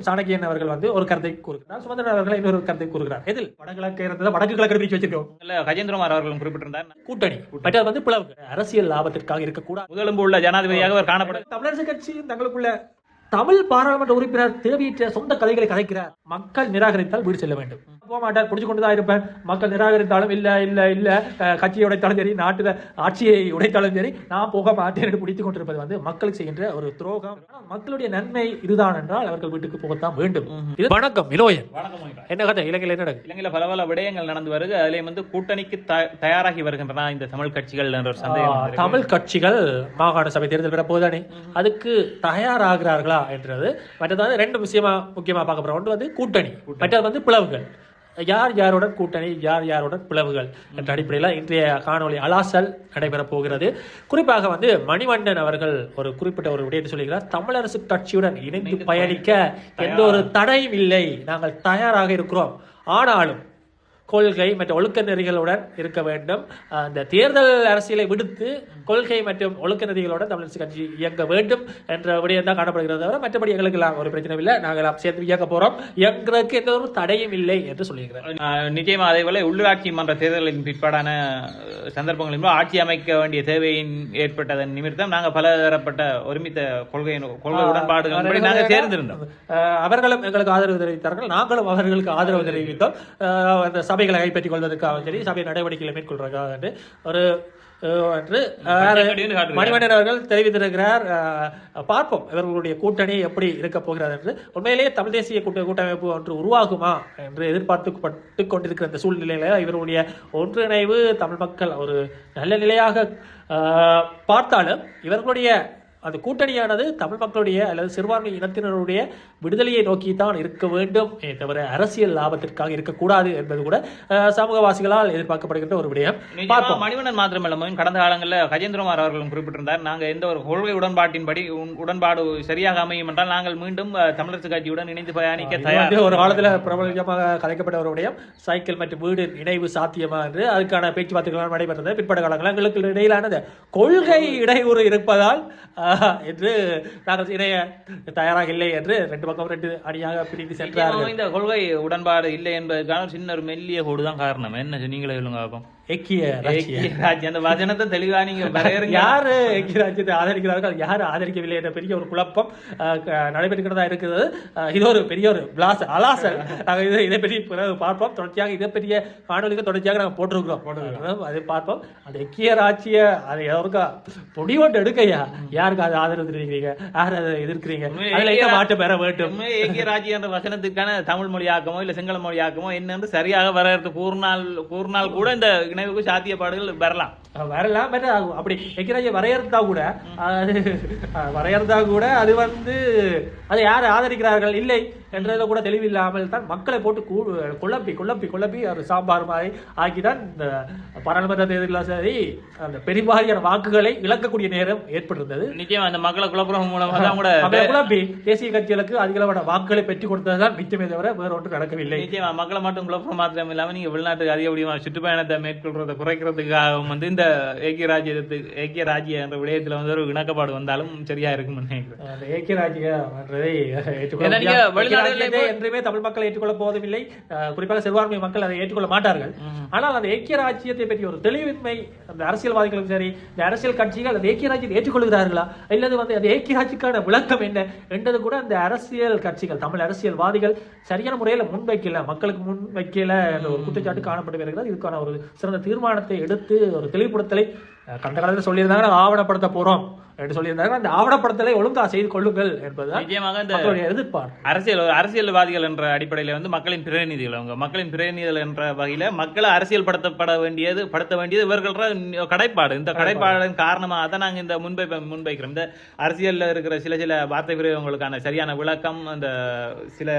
பற்றியும் சாணக்கியன் அவர்கள் வந்து ஒரு கருத்தை கூறுகிறார். சுமந்திரன் அவர்கள் இன்னொரு கருத்தை கூறுகிறார். எதில்? வடகிழக்கு இருந்தது? வடக்கு கிழக்கு பிரிச்சு வச்சிருக்கோம்? இல்ல கஜேந்திரகுமார் அவர்களும் குறிப்பிட்டிருந்தார். கூட்டணி. மற்றது வந்து பிளவு அரசியல் லாபத்திற்காக இருக்கக்கூடாது. முதலெலும்பு உள்ள ஜனாதிபதியாக அவர் காணப்படும் தமிழரசு கட்சியும் தங்களுக்குள்ள தமிழ் பாராளுமன்ற உறுப்பினர் தேவையற்ற சொந்த கதைகளை கதைக்கிறார். மக்கள் நிராகரித்தால் வீடு செல்ல வேண்டும். போக மாட்டார் பிடிச்சு கொண்டு தான் இருப்பேன். மக்கள் நிராகரித்தாலும் இல்ல இல்ல இல்ல. கட்சியை உடைத்தாலும் சரி நாட்டுல ஆட்சியை உடைத்தாலும் சரி நான் போக மாட்டேன் என்று பிடித்துக் கொண்டிருப்பது வந்து மக்களுக்கு செய்கின்ற ஒரு துரோகம். மக்களுடைய நன்மை இதுதான் என்றால் அவர்கள் வீட்டுக்கு போகத்தான் வேண்டும். இது வணக்கம் இலோயன் வணக்கம் மொய்ரா. என்ன கதை? இலங்கையில் என்ன நடக்குது? இலங்கையில பல பல விடயங்கள் நடந்து வருது. அதிலே வந்து கூட்டணிக்கு த- தயாராகி வருகின்றன இந்த தமிழ் கட்சிகள் என்ற ஒரு சந்தேகம். தமிழ் கட்சிகள் மாகாண சபை தேர்தல் வரப்போதானே அதுக்கு தயாராகிறார்களா? என்றது. மற்றது வந்து ரெண்டு விஷயமா முக்கியமா பார்க்க போறோம். ஒன்று வந்து கூட்டணி. மற்றது வந்து பிளவுகள். யார் யாருடன் கூட்டணி யார் யாருடன் பிளவுகள் என்ற அடிப்படையில் இன்றைய காணொளி அலாசல் நடைபெறப் போகிறது. குறிப்பாக வந்து மணிவண்ணன் அவர்கள் ஒரு குறிப்பிட்ட ஒரு விடயத்தை சொல்லுகிறார் தமிழரசு கட்சியுடன் இணைந்து பயணிக்க எந்த ஒரு தடையும் இல்லை. நாங்கள் தயாராக இருக்கிறோம். ஆனாலும் கொள்கை மற்றும் ஒழுக்க நெறிகளுடன் இருக்க வேண்டும். அஹ் இந்த தேர்தல் அரசியலை விடுத்து கொள்கை மற்றும் ஒழுக்க நெறிகளுடன் தமிழரசு கட்சி இயங்க வேண்டும் என்ற விடயம் தான் காணப்படுகிறது தவிர மற்றபடி எங்களுக்கு எல்லாம் ஒரு பிரச்சனை இல்லை. நாங்கள் எல்லாம் சேர்ந்து இயக்க போறோம். எங்களுக்கு எந்த ஒரு தடையும் இல்லை என்று சொல்லியிருக்கிறார் ஆஹ் நிச்சயமா அதே போல உள்ளூராட்சி மன்ற தேர்தலின் பிற்பாடான போது ஆட்சி அமைக்க வேண்டிய தேவையின் ஏற்பட்டதன் நிமித்தம் நாங்க பலதரப்பட்ட ஒருமித்த கொள்கை கொள்கை உடன்பாடுகள் நாங்கள் சேர்ந்திருந்தோம். அவர்களும் எங்களுக்கு ஆதரவு தெரிவித்தார்கள். நாங்களும் அவர்களுக்கு ஆதரவு தெரிவித்தோம். அந்த சபைகளை கைப்பற்றிக் கொள்வதற்காக சரி சபை நடவடிக்கைகளை மேற்கொள்வதற்காக என்று ஒரு என்று. மணிவண்ணன் அவர்கள் தெரிவித்திருக்கிறார் பார்ப்போம் இவர்களுடைய கூட்டணி எப்படி இருக்க போகிறது என்று உண்மையிலேயே தமிழ் தேசிய கூட்ட கூட்டமைப்பு ஒன்று உருவாகுமா என்று எதிர்பார்த்து கொண்டிருக்கிற இந்த சூழ்நிலையில இவருடைய ஒன்றிணைவு தமிழ் மக்கள் ஒரு நல்ல நிலையாக பார்த்தாலும் இவர்களுடைய அந்த கூட்டணியானது தமிழ் மக்களுடைய அல்லது சிறுபான்மை இனத்தினருடைய விடுதலையை நோக்கி தான் இருக்க வேண்டும். தவிர அரசியல் லாபத்திற்காக இருக்கக்கூடாது என்பது கூட சமூகவாசிகளால் எதிர்பார்க்கப்படுகின்ற ஒரு விடயம். பார்ப்போம். மணிவண்ணன் மாத்திரமல்லாமல் கடந்த காலங்களில் கஜேந்திரகுமார் அவர்களும் குறிப்பிட்டிருந்தார் நாங்க எந்த ஒரு கொள்கை உடன்பாட்டின்படி உடன்பாடு சரியாக அமையும் என்றால் நாங்கள் மீண்டும் தமிழரசு கட்சியுடன் இணைந்து பயணிக்க தயார். ஒரு காலத்துல பிரபலமாக கதைக்கப்பட்ட ஒரு விடயம். சைக்கிள் மற்றும் வீடு இணைவு சாத்தியமா என்று அதுக்கான பேச்சுவார்த்தைகள் நடைபெற்றது. பிற்பட காலங்களில் எங்களுக்கு இடையிலானது கொள்கை இடையூறு இருப்பதால் என்று நாங்கள் இணைய தயாராக இல்லை என்று ரெண்டு பக்கம் ரெண்டு அணியாக பிரித்து சென்றார்கள். இந்த கொள்கை உடன்பாடு இல்லை என்பதற்கான சின்ன ஒரு மெல்லிய கோடு தான் காரணம். என்ன நீங்களே சொல்லுங்க பார்ப்போம் ஏக்கிய ராஜ்யம். அந்த வசனத்தை தெளிவா நீங்க வரையறுங்க. யாரு எக்கிய ராஜ்யத்தை ஆதரிக்கிறார்கள்? யாரு ஆதரிக்கவில்லை என்ற பெரிய ஒரு குழப்பம் நடைபெறுகிறதா இது ஒரு பெரிய ஒரு பிளாஸ் அலாசல். நாங்கள் இதை இதை பற்றி பிறகு பார்ப்போம். தொடர்ச்சியாக இதை பெரிய காணொலிக்கு தொடர்ச்சியாக நாங்கள் போட்டிருக்கிறோம். அதை பார்ப்போம். அந்த எக்கிய ராஜ்ய அதை எவருக்கா எடுக்கையா? யாருக்கு அதை ஆதரவு தெரிவிக்கிறீங்க? யார் அதை எதிர்க்கிறீங்க? அதுல என்ன மாற்றம் பெற வேண்டும்? ஏக்கிய ராஜ்யம் என்ற வசனத்துக்கான தமிழ் மொழியாக்கமோ இல்ல சிங்கள மொழியாக்கமோ என்னன்னு சரியாக வரையறுத்து கூறினால் கூறினால் கூட இந்த இணைவுக்கு சாத்தியப்பாடுகள் வரலாம். வரலாம் பட் அப்படி எக்கிராஜை வரையறுத்தா கூட அது வரையறுத்தா கூட அது வந்து அதை யார் ஆதரிக்கிறார்கள்? இல்லை என்றதுல கூட தெளிவில்லாமல் தான் மக்களை போட்டு கூ குழப்பி குழப்பி குழப்பி ஒரு சாம்பார் மாதிரி ஆக்கி தான் இந்த பாராளுமன்ற தேர்தலில் சரி அந்த பெரும்பாலான வாக்குகளை இழக்கக்கூடிய நேரம் ஏற்பட்டிருந்தது. நிச்சயமா அந்த மக்களை குழப்பம் மூலமா தான் கூட குழப்பி தேசிய கட்சிகளுக்கு அதிகளவான வாக்குகளை பெற்றுக் கொடுத்ததுதான் மிச்சமே தவிர வேற ஒன்றும் நடக்கவில்லை. நிச்சயமா மக்களை மட்டும் குழப்பம் மாத்திரம் இல்லாம நீங்க வெளிநாட்டுக்கு அதிகப்படியான சுற்றுப்பயணத்தை மேற்கொள்றதை குறைக்கிறதுக்காகவும் வந்து இந்த ஏக்கிய ராஜ்யத்துக்கு ஏக்கிய ராஜ்ய என்ற விடயத்துல வந்து ஒரு இணக்கப்பாடு வந்தாலும் சரியா இருக்கும்னு நினைக்கிறேன். அந்த ஏக்கிய ஏற்றுக்கொள்ள ராஜ்யத்தை என்றுமே தமிழ் மக்கள் ஏற்றுக்கொள்ள போவதுமில்லை குறிப்பாக சிறுபான்மை மக்கள் அதை ஏற்றுக்கொள்ள மாட்டார்கள். ஆனால் அந்த ஏக்கிய ராஜ்யத்தை பற்றி ஒரு தெளிவின்மை அந்த அரசியல்வாதிகளுக்கும் சரி இந்த அரசியல் கட்சிகள் அந்த ஏக்கிய ராஜ்யத்தை ஏற்றுக்கொள்கிறார்களா? இல்லது வந்து அந்த ஏக்கிய ராஜ்யக்கான விளக்கம் என்ன? என்றது கூட அந்த அரசியல் கட்சிகள் தமிழ் அரசியல்வாதிகள் சரியான முறையில் முன்வைக்கல மக்களுக்கு முன் வைக்கல என்ற ஒரு குற்றச்சாட்டு காணப்பட்டு வருகிறது. இதுக்கான ஒரு சிறந்த தீர்மானத்தை எடுத்து ஒரு தெளிவுபடுத்தலை கண்ட காலத்தில் சொல்லியிருந்தாங்க நாங்கள் ஆவணப்படுத்த போறோம் என்று சொல்லியிருந்தாங்க. அந்த ஆவணப்படுத்தலை ஒழுங்கா செய்து கொள்ளுங்கள் என்பதுதான் நிச்சயமாக இந்த அரசியல் அரசியல்வாதிகள் என்ற அடிப்படையில வந்து மக்களின் பிரதிநிதிகள் அவங்க. மக்களின் பிரதிநிதிகள் என்ற வகையில மக்களை அரசியல் படுத்தப்பட வேண்டியது படுத்த வேண்டியது இவர்கள கடைப்பாடு. இந்த கடைப்பாடின் காரணமாக தான் நாங்க இந்த முன்வை முன்வைக்கிறோம். இந்த அரசியல்ல இருக்கிற சில சில வார்த்தை பிரயோகங்களுக்கான சரியான விளக்கம் அந்த சில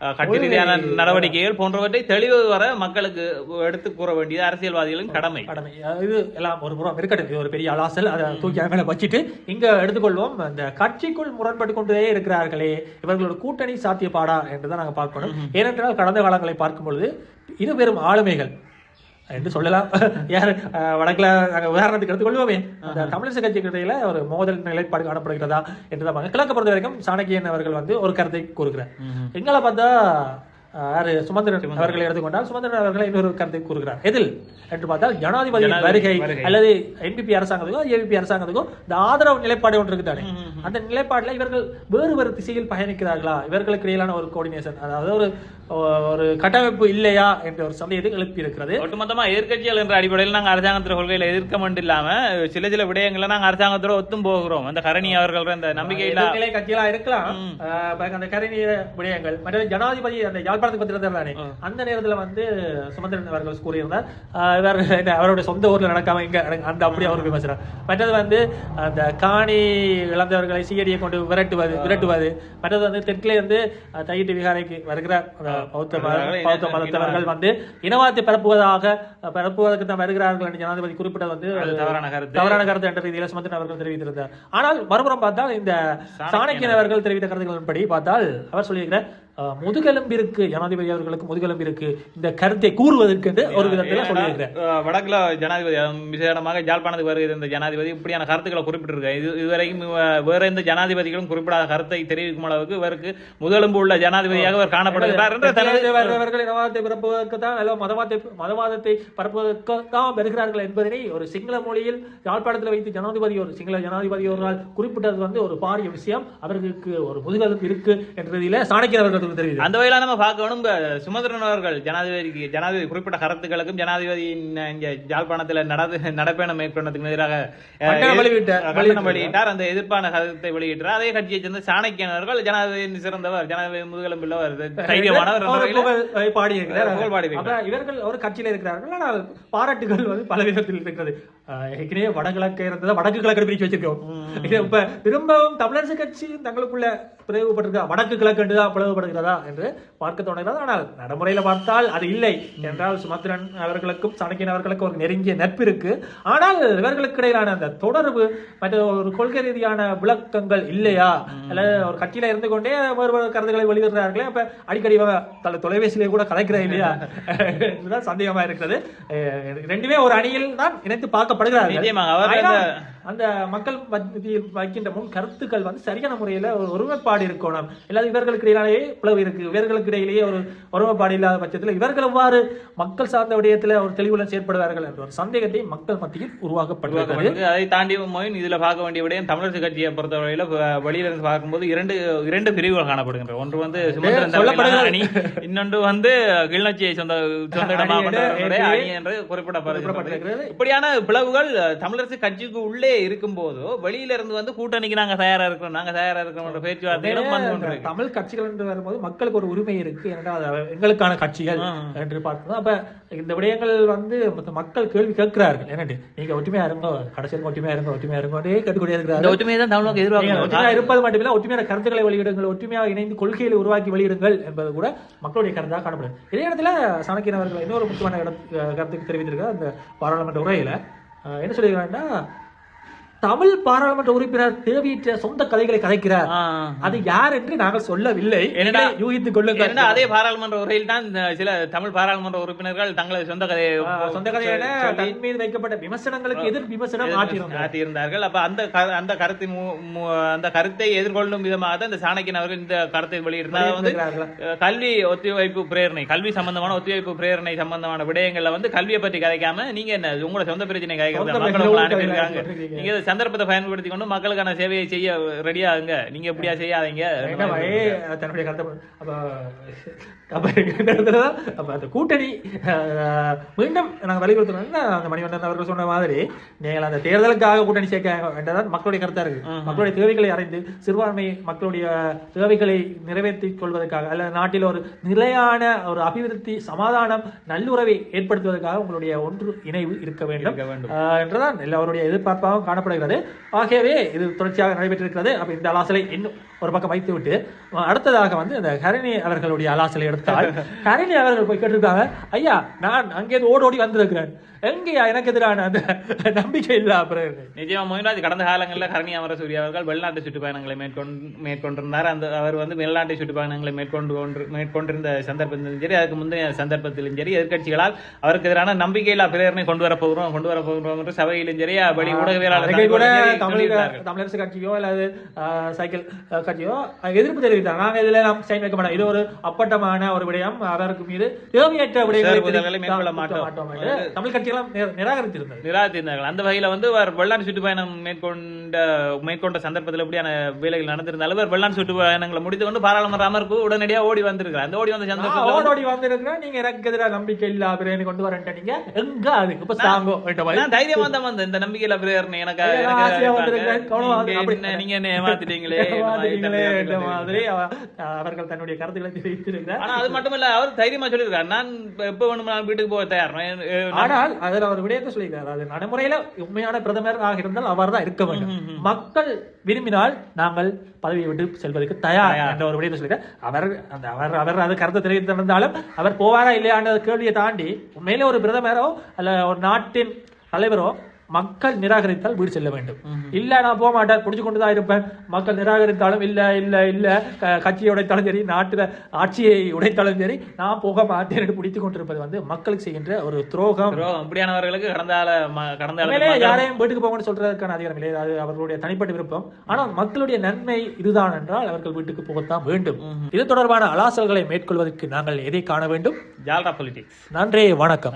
கட்சி ரீதியான நடவடிக்கைகள் போன்றவற்றை தெளிவு வர மக்களுக்கு எடுத்து கூற வேண்டியது அரசியல்வாதிகளின் கடமை. கடமை. இது எல்லாம் ஒரு புறம் இருக்கட்டும். இது ஒரு பெரிய அலாசல். அதை தூக்கி மேல வச்சுட்டு இங்க எடுத்துக்கொள்வோம். அந்த கட்சிக்குள் முரண்பட்டு கொண்டே இருக்கிறார்களே இவர்களோட கூட்டணி சாத்தியப்பாடா என்றுதான் நாங்க பார்க்கணும். ஏனென்றால் கடந்த காலங்களை பார்க்கும் பொழுது இது வெறும் ஆளுமைகள். என்று சொல்லலாம். யார் வடக்குல நாங்க உதாரணத்துக்கு எடுத்துக்கொள்வோமே அந்த தமிழிசை கட்சிக்கு இடையில ஒரு மோதல் நிலைப்பாடு காணப்படுகிறதா என்று தான். கிழக்கு பொறுத்த வரைக்கும் சாணக்கியன் அவர்கள் வந்து ஒரு கருத்தை கூறுகிறார். எங்களை பார்த்தா யாரு சுமந்திரன். அவர்களை எடுத்துக்கொண்டால் சுமந்திரன் அவர்களை இன்னொரு கருத்தை கூறுகிறார். எதில்? என்று பார்த்தால் ஜனாதிபதி ஜனாதிபதி வருகை. அல்லது என்பிபி அரசாங்கத்துக்கோ ஏவிபி அரசாங்கத்துக்கோ இந்த ஆதரவு நிலைப்பாடு ஒன்று இருக்குதானே அந்த நிலைப்பாடுல இவர்கள் வேறு வேறு திசையில் பயணிக்கிறார்களா? இவர்களுக்கு இடையிலான ஒரு கோஆர்டினேஷன் அதாவது ஒரு ஒரு கட்டமைப்பு இல்லையா என்ற ஒரு சந்தேகத்தை எழுப்பி இருக்கிறது ஒட்டுமொத்தமா எதிர்க்கட்சிகள் என்ற அடிப்படையில் நாங்க அரசாங்கத்தின் கொள்கையில எதிர்க்க மட்டும் இல்லாம சில சில விடயங்களை நாங்க அரசாங்கத்தோட ஒத்தும் போகிறோம். அந்த கரணி அவர்கள் இந்த நம்பிக்கை இல்ல எதிர்நிலை கட்சிகளா இருக்கலாம். அந்த கரைநீர விடயங்கள் மற்ற ஜனாதிபதி அந்த யாழ்ப்பாணத்துக்கு வந்திருந்தார் தானே அந்த நேரத்துல வந்து சுமந்திரன் அவர்கள் கூறியிருந்தார். இவர் அவருடைய சொந்த ஊர்ல நடக்காம இங்க அந்த அப்படி அவர் விமர்சனம். மற்றது வந்து அந்த காணி இழந்தவர்களை சிஐடியை கொண்டு விரட்டுவது விரட்டுவது. மற்றது வந்து தெற்கிலே அஹ், தையிட்டு விகாரைக்கு வருகிற பௌத்த பௌத்த மதத்தவர்கள் வந்து இனவாதத்தை பரப்புவதாக பரப்புவதற்கு தான் வருகிறார்கள் என்று ஜனாதிபதி குறிப்பிட்டது வந்து தவறான கருத்து. தவறான கருத்து என்ற ரீதியில் சுமந்திரன் அவர்கள் தெரிவித்திருந்தார். ஆனால் மறுபுறம் பார்த்தால் இந்த சாணக்கியன் அவர்கள் தெரிவித்த கருத்துக்களின்படி பார்த்தால் அவர் சொல்லியிருக்கிற அஹ், முதுகெலும்பிற்கு ஜனாதிபதி அவர்களுக்கு முதுகெலும்பிற்கு இந்த கருத்தை கூறுவதற்கு ஒரு விதத்தில் சொல்லியிருக்கிறார் அஹ் வடக்குல ஜனாதிபதி விசேடமாக ஜாழ்ப்பாணத்துக்கு வருகிற இந்த ஜனாதிபதி. இப்படியான கருத்துக்களை குறிப்பிட்டிருக்காரு. இது இதுவரைக்கும் வேற எந்த ஜனாதிபதிகளும் குறிப்பிடாத கருத்தை தெரிவிக்கும் அளவுக்கு இவருக்கு முதலம்பு உள்ள ஜனாதிபதியாக அவர் காணப்படுகிறார் இனவாதத்தை பரப்புவதற்கு தான் அல்ல மதவாதத்தை மதவாதத்தை பரப்புவதற்கு தான் வருகிறார்கள் என்பதனை ஒரு சிங்கள மொழியில் யாழ்ப்பாணத்தில் வைத்து ஜனாதிபதி ஒரு சிங்கள ஜனாதிபதி ஒரு குறிப்பிட்டது வந்து ஒரு பாரிய விஷயம். அவர்களுக்கு ஒரு முதுகெலும்பு இருக்கு என்ற ரீதியில சாணக்கியன் அவர்கள் தெரிவித்தார் அந்த வகையில நம்ம பார்க்க வேணும். இப்ப சுமந்திரன் அவர்கள் ஜனாதிபதிக்கு ஜனாதிபதி குறிப்பிட்ட கருத்துக்களுக்கும் ஜனாதிபதியின் இங்க ஜாழ்ப்பாணத்துல நடந்து நடைபயணம் மேற்கொண்டதுக்கு எதிராக வெளியிட்டார். அந்த எதிர்ப்பான கருத்தை வெளியிட்டார். அதே கட்சியை சேர்ந்த சாணக்கியன் அவர்கள் ஜனாதிபதி சிறந்தவர் ஜனாதிபதி முதுகெலும்புள்ளவர் தைரியமானவர். அப்ப இவர்கள் ஒரு கட்சியில இருக்கிறார்கள். ஆனால் பாராட்டுகள் வந்து பல விதத்தில் இருக்கிறது. ஏற்கனவே வடகிழக்கு இருந்ததை வடக்கு கிழக்கு பிரிச்சு வச்சிருக்கோம். இப்ப திரும்பவும் தமிழரசு கட்சி தங்களுக்குள்ள பிளவுபட்டிருக்கா? வடக்கு கிழக்கு தான் பிளவுபடுகிறதா என்று பார்க்க தோணுகிறது. ஆனால் நடைமுறையில பார்த்தால் அது இல்லை. என்றால் சுமந்திரன் அவர்களுக்கும் சாணக்கியன் அவர்களுக்கும் ஒரு நெருங்கிய நட்பு இருக்கு. ஆனால் இவர்களுக்கு இடையிலான அந்த தொடர்பு மற்ற ஒரு கொள்கை ரீதியான விளக்கங்கள் இல்லையா? அல்லது ஒரு கட்சியில இருந்து கொண்டே வேறு வேறு கருத்துக்களை வெளியிடுறார்களே அப்ப அடிக்கடி தொலைபேசியிலே கூட கலைக்கிறா இல்லையா? சந்தேகமா இருக்கிறது. ரெண்டுமே ஒரு அணியில் தான் இணைத்து பார்க்கப்படுகிறார்கள் நிச்சயமாக அவர் அந்த மக்கள் மத்தியில் வைக்கின்ற முன் கருத்துக்கள் வந்து சரியான முறையில ஒரு ஒருமைப்பாடு இருக்கணும். இல்லாத இவர்களுக்கு இடையிலேயே பிளவு இருக்கு. இவர்களுக்கு இடையிலேயே ஒரு ஒருமைப்பாடு இல்லாத பட்சத்தில் இவர்கள் எவ்வாறு மக்கள் சார்ந்த விடயத்துல ஒரு தெளிவுடன் செயற்படுவார்கள் என்ற ஒரு சந்தேகத்தை மக்கள் மத்தியில் உருவாக்கப்படுகிறது. அதை தாண்டி மொயின் இதுல பார்க்க வேண்டிய விடயம் தமிழரசு கட்சியை பொறுத்தவரையில வ- வெளியில இருந்து பார்க்கும்போது இரண்டு இரண்டு பிரிவுகள் காணப்படுகின்றன. ஒன்று வந்து சுமந்திரன் அணி இன்னொன்று வந்து கிளிநொச்சியை சொந்த சொந்த இடமா அணி கொண்டவர்களுடைய என்று குறிப்பிடப்படுகிறது. இப்படியான பிளவுகள் தமிழரசு கட்சிக்கு உள்ளே இருக்கும் போதோ வெளியில இருந்து வந்து கூட்டணிக்கு நாங்க தயாரா இருக்கிறோம் நாங்க தயாரா இருக்கிறோம் கொண்டிருக்கு தமிழ் கட்சிகள் என்று வரும்போது மக்களுக்கு ஒரு உரிமை இருக்கு. என்றால் எங்களுக்கான கட்சிகள் என்று பார்க்கணும் அப்ப இந்த விடயங்கள் வந்து மக்கள் கேள்வி கேட்கிறார்கள். என்னட்டு நீங்க ஒற்றுமையா இருங்க கடைசியில் ஒற்றுமையா இருங்க ஒற்றுமையா இருங்க கேட்டுக்கொண்டே இந்த இருக்கிறார்கள் ஒற்றுமையை தான் தமிழக நீங்க எதிர்பார்க்கணும் ஒற்றுமையா இருப்பது மட்டுமில்ல ஒற்றுமையான கருத்துக்களை வெளியிடுங்கள் ஒற்றுமையாக இணைந்து கொள்கைகளை உருவாக்கி வெளியிடுங்கள் என்பது கூட மக்களுடைய கருத்தாக காணப்படுது. இதே இடத்துல சாணக்கியன் அவர்கள் இன்னொரு முக்கியமான கருத்துக்கு தெரிவித்திருக்கார் அந்த பாராளுமன்ற உரையில. என்ன சொல்லியிருக்காங்கன்னா தமிழ் பாராளுமன்ற உறுப்பினர் தேவையற்ற சொந்த கதைகளை கதைக்கிறார். அது யார் என்று நாங்கள் சொல்லவில்லை. யூகித்துக் கொள்ளுங்கள். அதே பாராளுமன்ற உரையில் தான் சில தமிழ் பாராளுமன்ற உறுப்பினர்கள் தங்களது சொந்த கதையை சொந்த கதையான தன் மீது வைக்கப்பட்ட விமர்சனங்களுக்கு எதிர் விமர்சனம் ஆற்றியிருந்தார்கள் அப்ப அந்த அந்த கருத்தின் அந்த கருத்தை எதிர்கொள்ளும் விதமாக தான் இந்த சாணக்கியன் அவர்கள் இந்த கருத்தை வெளியிட்டிருந்தார். வந்து கல்வி ஒத்திவைப்பு பிரேரணை கல்வி சம்பந்தமான ஒத்திவைப்பு பிரேரணை சம்பந்தமான விடயங்கள்ல வந்து கல்வியை பத்தி கதைக்காம நீங்க என்ன உங்களோட சொந்த பிரச்சனை கதைக்கிறது. நீங்க சந்தர்ப்பத்தை பயன்படுத்தி கொண்டு மக்களுக்கான சேவையை செய்ய ரெடியாகுங்க நீங்க இப்படியா செய்யாதீங்க? தன்னுடைய அப்ப அந்த கூட்டணி மீண்டும் நாங்க வலியுறுத்தணும்னா அந்த மணிவண்ணன் அவர்கள் சொன்ன மாதிரி நீங்கள் அந்த தேர்தலுக்காக கூட்டணி சேர்க்க வேண்டதான் மக்களுடைய கருத்தா இருக்கு. மக்களுடைய தேவைகளை அறிந்து சிறுபான்மை மக்களுடைய தேவைகளை நிறைவேற்றிக் கொள்வதற்காக அல்ல நாட்டில் ஒரு நிலையான ஒரு அபிவிருத்தி சமாதானம் நல்லுறவை ஏற்படுத்துவதற்காக உங்களுடைய ஒன்று இணைவு இருக்க வேண்டும். என்றுதான் எல்லோருடைய எதிர்பார்ப்பாகவும் காணப்படுகிறது ஆகவே இது தொடர்ச்சியாக நடைபெற்றிருக்கிறது. அப்ப இந்த அலாசலை இன்னும் ஒரு பக்கம் வைத்து விட்டு அடுத்ததாக வந்து இந்த ஹரிணி அவர்களுடைய அலாசலை எடுத்தால் ஹரிணி அவர்கள் போய் கேட்டிருக்காங்க ஐயா நான் அங்கே ஓடி ஓடி வந்திருக்கிறேன். எங்கேயா எனக்கு எதிரான அந்த நம்பிக்கை இல்ல பிரேரணை நிச்சயமா மொயின்ராஜ் கடந்த காலங்களில் கரணி அமரசூரிய அவர்கள் வெளிநாட்டு சுற்றுப்பயணங்களை மேற்கொண்டு மேற்கொண்டிருந்தார். அந்த அவர் வந்து வெளிநாட்டு சுற்றுப்பயணங்களை மேற்கொண்டு கொண்டு மேற்கொண்டிருந்த சந்தர்ப்பத்திலும் சரி அதுக்கு முந்தைய சந்தர்ப்பத்திலும் சரி எதிர்க்கட்சிகளால் அவருக்கு எதிரான நம்பிக்கையில்லா பிரேரணை கொண்டு வர போகிறோம் கொண்டு வர போகிறோம் என்று சபையிலும் சரி வெளி ஊடகவியலாளர் அன்றைக்கு கூட. தமிழரசு கட்சியோ அல்லது சைக்கிள் கட்சியோ எதிர்ப்பு தெரிவித்தாங்க நாங்க இதுல நாம் சைன் வைக்க மாட்டோம். இது ஒரு அப்பட்டமான ஒரு விடயம். அவருக்கு மீது தேவையற்ற விடயங்களை மேற்கொள்ள மாட்டோம். தமிழ் நிர- நிராகரித்திருந்தது. நிராகரித்திருந்தார்கள். அந்த வகையில வந்து அவர் வெளிநாட்டு சுற்றுப்பயணம் மேற்கொண்ட மேற்கொண்ட சந்தர்ப்பத்தில் எப்படியான வேலைகள் நடந்திருந்தாலும் அவர் வெளிநாட்டு சுற்றுப்பயணங்களை முடித்து கொண்டு பாராளுமன்ற அமர்வு உடனடியாக ஓடி வந்திருக்கிறார். அந்த ஓடி வந்த வந்து ஓடோடி வந்திருக்கிறேன். நீங்க எனக்கு எதிராக நம்பிக்கை இல்ல பிரேரணை கொண்டு வரேன் நீங்க எங்க அதுக்கு இப்ப சாங்கோ தைரியமா தான் வந்தேன். இந்த நம்பிக்கையில பிரேரணை எனக்கு ஆசையா. கவனம் நீங்க என்ன- ஏமாத்திட்டீங்களே? ஏமாத்திட்டீங்களே மாதிரி அவர்கள் தன்னுடைய கருத்துக்களை தெரிவித்திருக்கிறார். ஆனா அது மட்டும் இல்ல அவர் தைரியமா சொல்லியிருக்காரு. நான் எப்ப வேணுமானாலும் வீட்டுக்கு போக தயார் ஆனால் அதில் அவர் விடயத்தை சொல்லியிருக்காரு. அது நடைமுறையில உண்மையான பிரதமராக இருந்தால் அவர் தான் இருக்க வேண்டும். மக்கள் விரும்பினால் நாங்கள் பதவியை விட்டு செல்வதற்கு தயார். என்ற ஒரு விடயத்தை சொல்லியிருக்கார். அவர் அந்த அவர் அவர் அது கருத்தை தெரிவித்திருந்தாலும் அவர் போவாரா இல்லையான்ற கேள்வியை தாண்டி உண்மையிலே ஒரு பிரதமரோ அல்ல ஒரு நாட்டின் தலைவரோ மக்கள் நிராகரித்தால் வீடு செல்ல வேண்டும். இல்ல நான் போக மாட்டேன் பிடிச்சு கொண்டு தான் இருப்பேன். மக்கள் நிராகரித்தாலும் இல்ல இல்ல இல்ல கட்சியை உடைத்தாலும் சரி நாட்டுல ஆட்சியை உடைத்தாலும் சரி நான் போக மாட்டேன் என்று பிடித்து கொண்டிருப்பது வந்து மக்களுக்கு செய்கின்ற ஒரு துரோகம். இப்படியானவர்களுக்கு கடந்த கடந்த யாரையும் வீட்டுக்கு போகணும்னு சொல்றதுக்கான அதிகாரம் இல்லை. அது அவர்களுடைய தனிப்பட்ட விருப்பம். ஆனால் மக்களுடைய நன்மை இதுதான் என்றால் அவர்கள் வீட்டுக்கு போகத்தான் வேண்டும். இது தொடர்பான அலாசல்களை மேற்கொள்வதற்கு நாங்கள் எதை காண வேண்டும்? ஜால்ரா பொலிட்டிக்ஸ் நன்றி வணக்கம்.